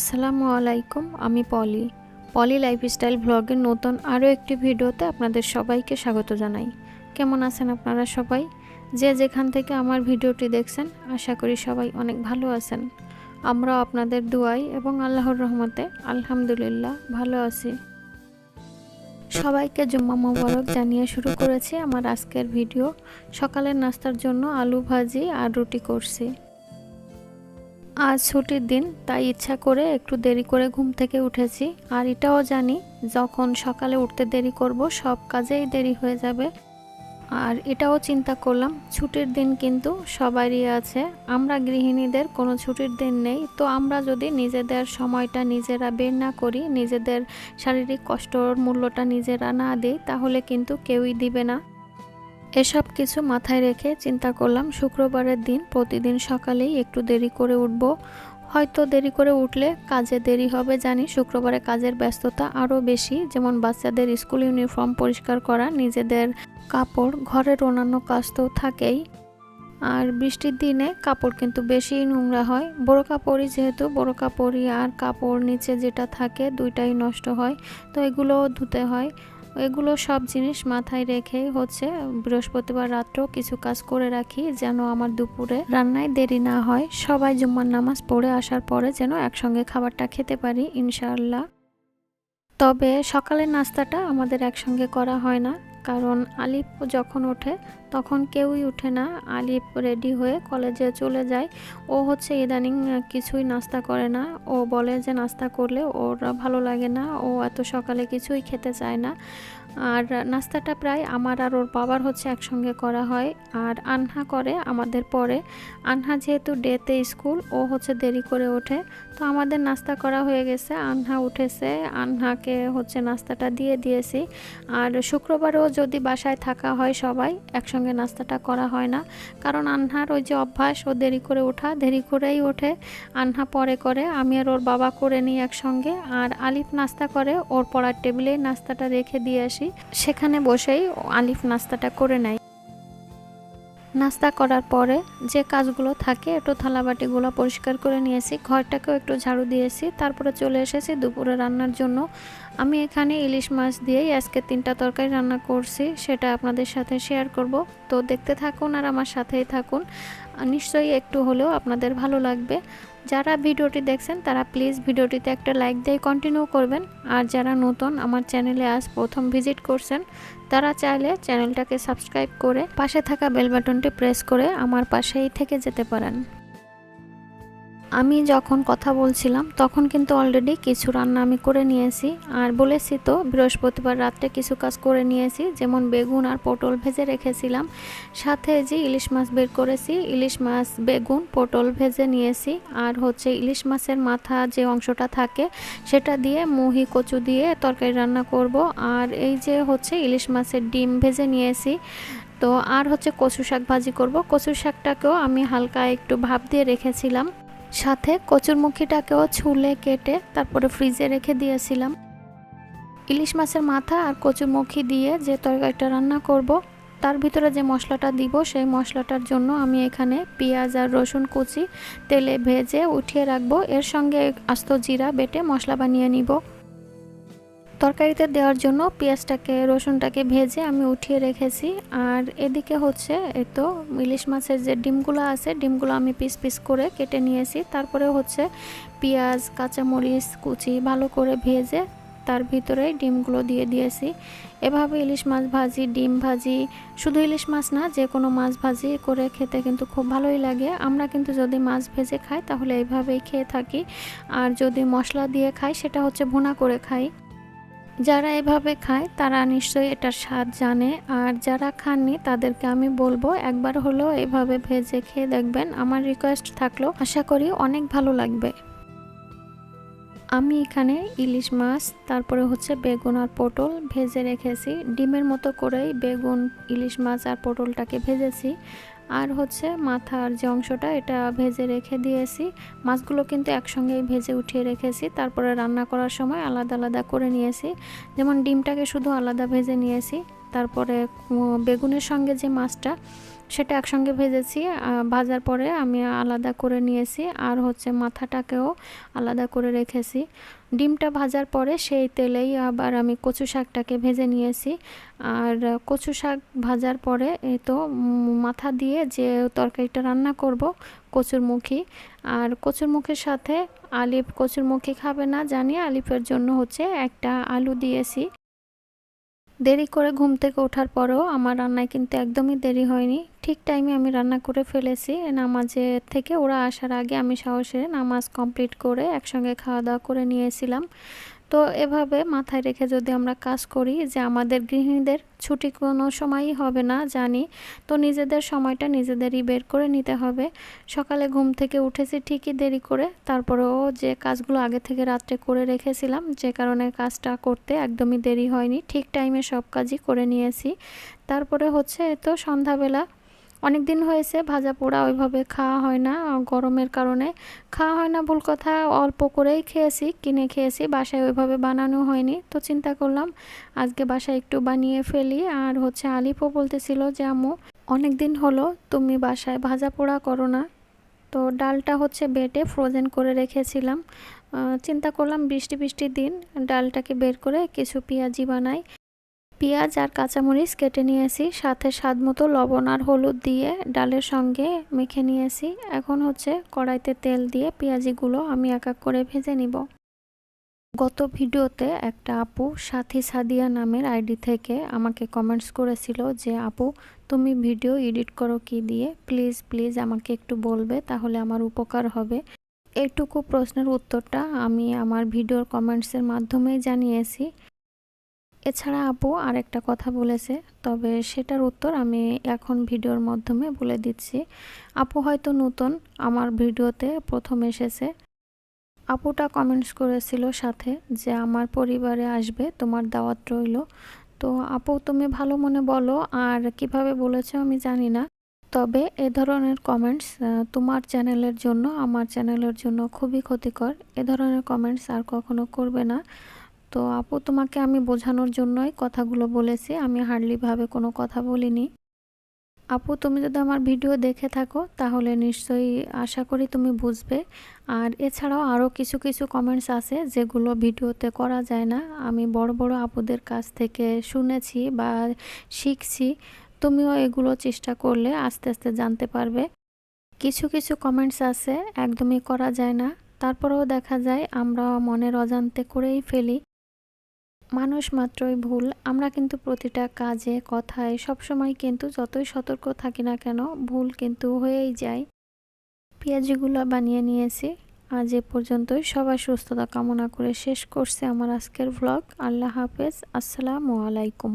আসসালামু আলাইকুম, আমি পলি। পলি লাইফস্টাইল ব্লগের নতুন আরও একটি ভিডিওতে আপনাদের সবাইকে স্বাগত জানাই। কেমন আছেন আপনারা সবাই? যে যেখান থেকে আমার ভিডিওটি দেখছেন, আশা করি সবাই অনেক ভালো আছেন। আমরাও আপনাদের দুয়াই এবং আল্লাহর রহমতে আলহামদুলিল্লাহ ভালো আছি। সবাইকে জুম্মা মোবারক জানিয়ে শুরু করেছি আমার আজকের ভিডিও। সকালের নাস্তার জন্য আলু ভাজি আর রুটি করছি। আজ ছুটির দিন, তাই ইচ্ছা করে একটু দেরি করে ঘুম থেকে উঠেছি। আর এটাও জানি, যখন সকালে উঠতে দেরি করব, সব কাজেই দেরি হয়ে যাবে। আর এটাও চিন্তা করলাম, ছুটির দিন কিন্তু সবারই আছে। আমরা গৃহিণীদের, কোনো ছুটির দিন নেই। তো আমরা যদি নিজেদের সময়টা নিজেরা বের না করি, নিজেদের শারীরিক কষ্টর মূল্যটা নিজেরা না দিই, তাহলে কিন্তু কেউই দিবে না। এসব কিছু মাথায় রেখে চিন্তা করলাম, শুক্রবারের দিন প্রতিদিন সকালেই একটু দেরি করে উঠব। হয়তো দেরি করে উঠলে কাজে দেরি হবে, জানি শুক্রবারে কাজের ব্যস্ততা আরও বেশি। যেমন বাচ্চাদের স্কুল ইউনিফর্ম পরিষ্কার করা, নিজেদের কাপড়, ঘরের অন্যান্য কাজ তো থাকেই। আর বৃষ্টির দিনে কাপড় কিন্তু বেশি নোংরা হয়। বড় কাপড়ই যেহেতু, বড় কাপড়ই আর কাপড় নিচে যেটা থাকে দুইটাই নষ্ট হয়, তো এগুলোও ধুতে হয়। এগুলো সব জিনিস মাথায় রেখে হচ্ছে বৃহস্পতিবার রাত্রেও কিছু কাজ করে রাখি যেন আমার দুপুরে রান্নায় দেরি না হয়। সবাই জুম্মার নামাজ পড়ে আসার পরে যেন একসঙ্গে খাবারটা খেতে পারি, ইনশাআল্লাহ। তবে সকালের নাস্তাটা আমাদের একসঙ্গে করা হয় না। কারণ আলিপ যখন ওঠে, তখন কেউই উঠে না। আলিপ রেডি হয়ে কলেজে চলে যায়। ও হচ্ছে ইদানিং কিছুই নাস্তা করে না। ও বলে যে নাস্তা করলে ওর ভালো লাগে না। ও এত সকালে কিছুই খেতে চায় না। আর নাস্তাটা প্রায় আমার আর ওর বাবার হচ্ছে একসঙ্গে করা হয়। আর আনহা করে আমাদের পরে। আনহা যেহেতু ডেতে স্কুল, ও হচ্ছে দেরি করে ওঠে। তো আমাদের নাস্তা করা হয়ে গেছে। আনহা উঠেছে। আনহাকে হচ্ছে নাস্তাটা দিয়ে দিয়েছি। আর শুক্রবারেও যদি বাসায় থাকা হয় সবাই, একসঙ্গে নাস্তাটা করা হয় না। কারণ আনহার ওই যে অভ্যাস, ও দেরি করে ওঠা, দেরি করেই ওঠে। আনহা পরে করে, আমি আর ওর বাবা করে নিই একসঙ্গে। আর আলিফ নাস্তা করে, ওর পড়ার টেবিলে নাস্তাটা রেখে দিয়ে আসি। সেখানে বসেই আলিফ নাস্তাটা করে নেয়। নাস্তা করার পরে যে কাজগুলো থাকে, একটু থালাবাটিগুলো পরিষ্কার করে নিয়েছি, ঘরটাকেও একটু ঝাড়ু দিয়েছি, তারপরে চলে এসেছি দুপুরে রান্নার জন্য। আমি এখানে ইলিশ মাছ দিয়েই আজকে তিনটা তরকারি রান্না করছি, সেটা আপনাদের সাথে শেয়ার করব। তো দেখতে থাকুন আর আমার সাথেই থাকুন। নিশ্চয়ই একটু হলেও আপনাদের ভালো লাগবে। যারা ভিডিওটি দেখছেন, তারা প্লিজ ভিডিওটিতে একটা লাইক দিয়ে কন্টিনিউ করবেন। আর যারা নতুন আমার চ্যানেলে আজ প্রথম ভিজিট করছেন, তারা চাইলে চ্যানেলটাকে সাবস্ক্রাইব করে পাশে থাকা বেল বাটনটি প্রেস করে আমার পাশেই থেকে যেতে পারেন। আমি যখন কথা বলছিলাম, তখন কিন্তু অলরেডি কিছু রান্না আমি করে নিয়েছি। আর বলেছি তো, বৃহস্পতিবার রাত্রে কিছু কাজ করে নিয়েছি, যেমন বেগুন আর পটল ভেজে রেখেছিলাম। সাথে যে ইলিশ মাছ বের করেছি, ইলিশ মাছ, বেগুন, পটল ভেজে নিয়েছি। আর হচ্ছে ইলিশ মাছের মাথা যে অংশটা থাকে, সেটা দিয়ে মুহি, কচু দিয়ে তরকারি রান্না করব। আর এই যে হচ্ছে ইলিশ মাছের ডিম ভেজে নিয়েছি। তো আর হচ্ছে কচু শাক ভাজি করব। কচু শাকটাকেও আমি হালকা একটু ভাপ দিয়ে রেখেছিলাম। সাথে কচুরমুখিটাকেও ছুলে, কেটে তারপরে ফ্রিজে রেখে দিয়েছিলাম। ইলিশ মাছের মাথা আর কচুরমুখী দিয়ে যে তরকারিটা রান্না করব, তার ভিতরে যে মশলাটা দিব, সেই মশলাটার জন্য আমি এখানে পেঁয়াজ আর রসুন কুচি তেলে ভেজে উঠিয়ে রাখব। এর সঙ্গে আস্ত জিরা বেটে মশলা বানিয়ে নিব। তরকারিতে দেওয়ার জন্য পেঁয়াজটাকে, রসুনটাকে ভেজে আমি উঠিয়ে রেখেছি। আর এদিকে হচ্ছে এই তো ইলিশ মাছের যে ডিমগুলো আছে, ডিমগুলো আমি পিস পিস করে কেটে নিয়েছি। তারপরে হচ্ছে পেঁয়াজ, কাঁচামরিচ, কুচি ভালো করে ভেজে তার ভিতরে ডিমগুলো দিয়ে দিয়েছি। এভাবে ইলিশ মাছ ভাজি, ডিম ভাজি, শুধু ইলিশ মাছ না, যে কোনো মাছ ভাজি করে খেতে কিন্তু খুব ভালোই লাগে। আমরা কিন্তু যদি মাছ ভেজে খাই, তাহলে এইভাবেই খেয়ে থাকি। আর যদি মশলা দিয়ে খাই, সেটা হচ্ছে ভুনা করে খাই। যারা এভাবে খায়, তারা নিশ্চয়ই এটার স্বাদ জানে। আর যারা খাননি, তাদেরকে আমি বলব, একবার হলেও এভাবে ভেজে খেয়ে দেখবেন। আমার রিকোয়েস্ট থাকল, আশা করি অনেক ভালো লাগবে। আমি এখানে ইলিশ মাছ, তারপরে হচ্ছে বেগুন আর পটল ভেজে রেখেছি। ডিমের মতো করেই বেগুন, ইলিশ মাছ আর পটলটাকে ভেজেছি। আর হচ্ছে মাথার যে অংশটা, এটা ভেজে রেখে দিয়েছি। মাছগুলো কিন্তু একসঙ্গেই ভেজে উঠিয়ে রেখেছি। তারপরে রান্না করার সময় আলাদা আলাদা করে নিয়েছি। যেমন ডিমটাকে শুধু আলাদা ভেজে নিয়েছি। তারপরে বেগুনের সঙ্গে যে মাছটা সেটা একসঙ্গে ভেজেছি ভাজার পরে আমি আলাদা করে নিয়েছি আর হচ্ছে মাথাটাকেও আলাদা করে রেখেছি। ডিমটা ভাজার পরে সেই তেলেই আবার আমি কচু শাকটাকে ভেজে নিয়েছি। আর কচু শাক ভাজার পরে এই তো মাথা দিয়ে যে তরকারিটা রান্না করব কচুরমুখী আর কচুরমুখীর সাথে আলিফ কচুরমুখী খাবে না জানি, আলিফের জন্য হচ্ছে একটা আলু দিয়েছি। দেরি করে ঘুম থেকে ওঠার পরও আমার রান্নায় কিন্তু একদমই দেরি হয়নি। ঠিক টাইমে আমি রান্না করে ফেলেছি। নামাজে থেকে ওরা আসার আগে আমি সাহসে নামাজ কমপ্লিট করে একসঙ্গে খাওয়া দাওয়া করে নিয়েছিলাম। তো এভাবে মাথায় রেখে যদি আমরা কাজ করি যে আমাদের গৃহিণীদের ছুটি কোনো সময়ই হবে না, জানি। তো নিজেদের সময়টা নিজেদেরই বের করে নিতে হবে। সকালে ঘুম থেকে উঠেছি ঠিকই দেরি করে। তারপরেও যে কাজগুলো আগে থেকে রাত্রে করে রেখেছিলাম, যে কারণে কাজটা করতে একদমই দেরি হয়নি। ঠিক টাইমে সব কাজই করে নিয়েছি। তারপরে হচ্ছে তো সন্ধ্যাবেলা অনেক দিন হয়েছে, ভাজা পোড়া ওইভাবে খাওয়া হয় না, গরমের কারণে। খাওয়া হয় না ভুল কথা, অল্প করেই খেয়েছি, কিনে খেয়েছি, বাসায় ওইভাবে বানানো হয়নি। তো চিন্তা করলাম, আজকে বাসায় একটু বানিয়ে ফেলি। আর হচ্ছে আলিফও বলতেছিল যে, আম্মু অনেক দিন হলো তুমি বাসায় ভাজা পোড়া করো না। তো ডালটা হচ্ছে বেটে ফ্রোজেন করে রেখেছিলাম। চিন্তা করলাম বৃষ্টি বৃষ্টির দিন, ডালটাকে বের করে কিছু পেঁয়াজি বানাই। পেঁয়াজ আর কাঁচামরিচ কেটে নিয়েছি, সাথে স্বাদ মতো লবণ আর হলুদ দিয়ে ডালের সঙ্গে মেখে নিয়েছি। এখন হচ্ছে কড়াইতে তেল দিয়ে পেঁয়াজিগুলো আমি এক এক করে ভেজে নিব। গত ভিডিওতে একটা আপু সাথী সাদিয়া নামের আইডি থেকে আমাকে কমেন্টস করেছিল যে, আপু, তুমি ভিডিও এডিট করো কি দিয়ে? প্লিজ প্লিজ আমাকে একটু বলবে, তাহলে আমার উপকার হবে। এইটুকু প্রশ্নের উত্তরটা আমি আমার ভিডিওর কমেন্টসের মাধ্যমেই জানিয়েছি। এছাড়া আপু আর একটা কথা বলেছে, তবে সেটার উত্তর আমি এখন ভিডিওর মাধ্যমে বলে দিচ্ছি। আপু হয়তো নতুন, আমার ভিডিওতে প্রথম এসেছে। আপুটা কমেন্টস করেছিল সাথে যে, আমার পরিবারে আসবে, তোমার দাওয়াত রইল। তো আপু, তুমি ভালো মনে বলো, আর কীভাবে বলেছ আমি জানি না। তবে এ ধরনের কমেন্টস তোমার চ্যানেলের জন্য, আমার চ্যানেলের জন্য খুবই ক্ষতিকর। এ ধরনের কমেন্টস আর কখনো করবে না। তো আপু, তোমাকে আমি বোঝানোর জন্যই কথাগুলো বলেছি। আমি হার্ডলিভাবে কোনো কথা বলিনি। আপু, তুমি যদি আমার ভিডিও দেখে থাকো, তাহলে নিশ্চয়ই আশা করি তুমি বুঝবে। আর এছাড়াও আরও কিছু কিছু কমেন্টস আছে যেগুলো ভিডিওতে করা যায় না। আমি বড় বড় আপুদের কাছ থেকে শুনেছি বা শিখছি। তুমিও এগুলো চেষ্টা করলে আস্তে আস্তে জানতে পারবে। কিছু কিছু কমেন্টস আছে, একদমই করা যায় না। তারপরেও দেখা যায়, আমরা মনের অজান্তে করেই ফেলি। মানুষ মাত্রই ভুল। আমরা কিন্তু প্রতিটা কাজে, কথায়, সবসময় কিন্তু যতই সতর্ক থাকি না কেন, ভুল কিন্তু হয়েই যায়। পেঁয়াজিগুলো বানিয়ে নিয়েছি। আজ এ পর্যন্তই। সবার সুস্থতা কামনা করে শেষ করছে আমার আজকের ভ্লগ আল্লাহ হাফেজ। আসসালামু আলাইকুম।